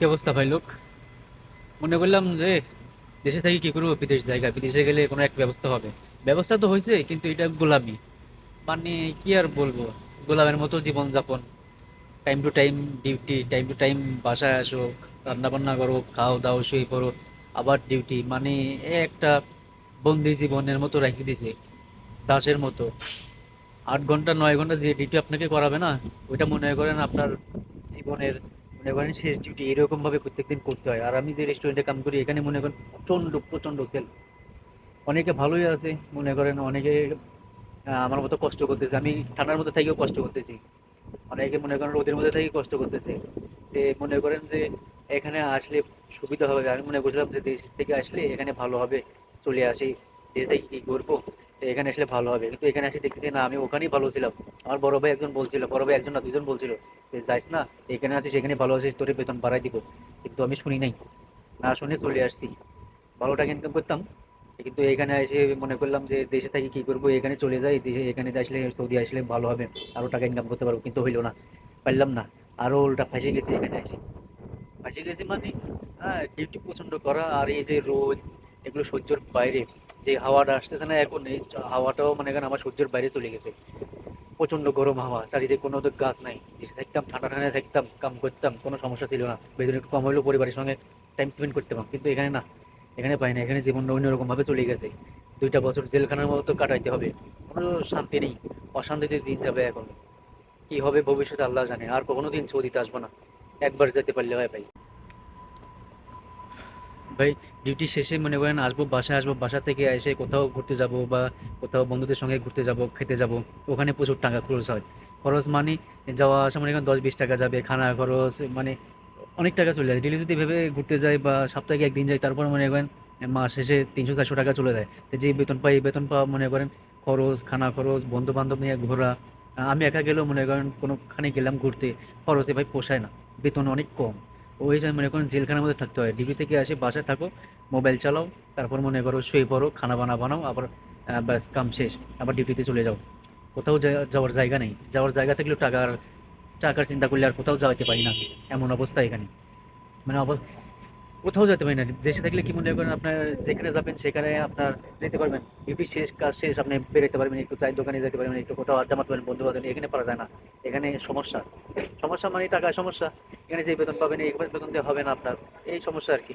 কি অবস্থা ভাই লোক? মনে করলাম যে দেশে থাকি কি করব, বিদেশ জায়গা, বিদেশে গেলে কোনো এক ব্যবস্থা হবে। ব্যবস্থা তো হয়েছে, কিন্তু এটা গোলামি। মানে কি আর বলব? গোলামের মতো জীবনযাপন। Time to time duty time to time বাসায় আসো রান্না বান্না করো, খাও দাও, শুয়ে পড়ো, আবার ডিউটি মানে একটা বন্দি জীবনের মতো রেখে দিছে, দাসের মতো। আট ঘণ্টা, নয় ঘণ্টা যে ডিউটি আপনাকে করাবে না, ওইটা মনে করেন আপনার জীবনের মনে করেন শেষ ডিউটি এরকম ভাবে প্রত্যেকদিন করতে হয়। আর আমি যে রেস্টুরেন্টে কাম করি, এখানে মনে করেন প্রচণ্ড প্রচণ্ড সেল অনেকে ভালোই আছে, মনে করেন অনেকে আমার মতো কষ্ট করতেছে। আমি ঠান্ডার মধ্যে থেকেও কষ্ট করতেছি। অনেকে মনে করেন রোদের মধ্যে থেকেই কষ্ট করতেছে। তে মনে করেন যে এখানে আসলে সুবিধা হবে। আমি মনে করছিলাম যে দেশ থেকে আসলে এখানে ভালো হবে, চলে আসি। দেশ থেকে কি করব? এখানে আসলে ভালো হবে। কিন্তু এখানে এসে দেখতেছি না, আমি ওখানেই ভালো ছিলাম। আমার বড় ভাই একজন বলছিল, বড় ভাই একজন না দুজন বলছিল যে যাইস না, এখানে আসিস এখানে ভালো আছিস তোর বেতন বাড়াই দিব। কিন্তু আমি শুনি নাই। না শুনে চলে আসছি। ভালো টাকা ইনকাম করতাম। কিন্তু এখানে এসে মনে করলাম যে, দেশে থাকি কি করব? এখানে চলে যাই, দেশে, এখানে আসলে সৌদি আসলে ভালো হবে, আরও টাকা ইনকাম করতে পারব। কিন্তু হইল না, পারলাম না। আরও উল্টা ফাঁসে গেছি এখানে এসে। ফাঁসে গেছি মানে হ্যাঁ ডিউটি প্রচণ্ড করা আর এই যে রোদ, এগুলো সহ্যর বাইরে। যে হাওয়াটা আসতেছে না এখন, এই হাওয়াটাও মানে এখানে আমার সূর্যের বাইরে চলে গেছে। প্রচণ্ড গরম হাওয়া, চারিদিকে কোনো তো গাছ নাই। থাকতাম, ঠান্ডা ঠান্ডায় থাকতাম, কাম করতাম, কোনো সমস্যা ছিল না। বেতন একটু কম হলেও পরিবারের সঙ্গে টাইম স্পেন্ড করতে পারতাম কিন্তু এখানে না, এখানে পাই না, এখানে জীবনটা অন্যরকম ভাবে চলে গেছে। দুইটা বছর জেলখানার মতো কাটাইতে হবে। কোনো শান্তি নেই, অশান্তিতে দিন যাবে এখন। কি হবে ভবিষ্যতে আল্লাহ জানে, আর কখনো দিন সৌদিতে আসব না। একবার যেতে পারলে হয় ভাই। ভাই ডিউটি শেষে মনে করেন আসব বাসায়, আসব বাসা থেকে এসে কোথাও ঘুরতে যাব বা কোথাও বন্ধুদের সঙ্গে ঘুরতে যাব, খেতে যাব, ওখানে প্রচুর টাকা খরচ হয়। খরচ মানে যাওয়া আসা মনে করেন দশ বিশ টাকা যাবে, খানা খরচ মানে অনেক টাকা চলে যায়। ডেলি যদি ভেবে ঘুরতে যাই বা সপ্তাহে একদিন যাই, তারপর মনে করেন মাস শেষে তিনশো চারশো টাকা চলে যায়। তো যে বেতন পাই বেতন পাওয়া মনে করেন খরচ, খানা খরচ বন্ধু বান্ধব নিয়ে ঘোরা, আমি একা গেলেও মনে করেন কোনোখানে গেলাম ঘুরতে, খরচে ভাই পোষায় না, বেতন অনেক কম। ওই জন্য মনে করেন জেলখানার মধ্যে থাকতে হয়। ডিবি থেকে আসে, বাসায় থাকো, মোবাইল চালাও, তারপর মনে করো শুয়ে পড়ো, খানা বানা, বানাও, আবার ব্যাস, কাম শেষ। আবার ডিউটিতে চলে যাও। কোথাও যাওয়ার জায়গা নেই। যাওয়ার জায়গা থাকলেও টাকার টাকার চিন্তা করলে আর কোথাও যাওয়াতে পারি না। এমন অবস্থা এখানে। মানে কোথাও যেতে পারি না। দেশে থাকলে কি মনে করেন আপনার যেখানে যাবেন, সেখানে আপনার যেতে পারবেন। ডিউটি শেষ, কাজ শেষ, আপনি বেরোতে পারবেন একটু চায়ের দোকানে যেতে পারবেন একটু কোথাও আড্ডা মারতে পারবেন বন্ধু বান্ধব এখানে পারা যায় না। এখানে সমস্যা। সমস্যা মানে টাকা সমস্যা। এখানে যে বেতন পাবেন এই বেতন দিয়ে হবে না আপনার। এই সমস্যা আর কি।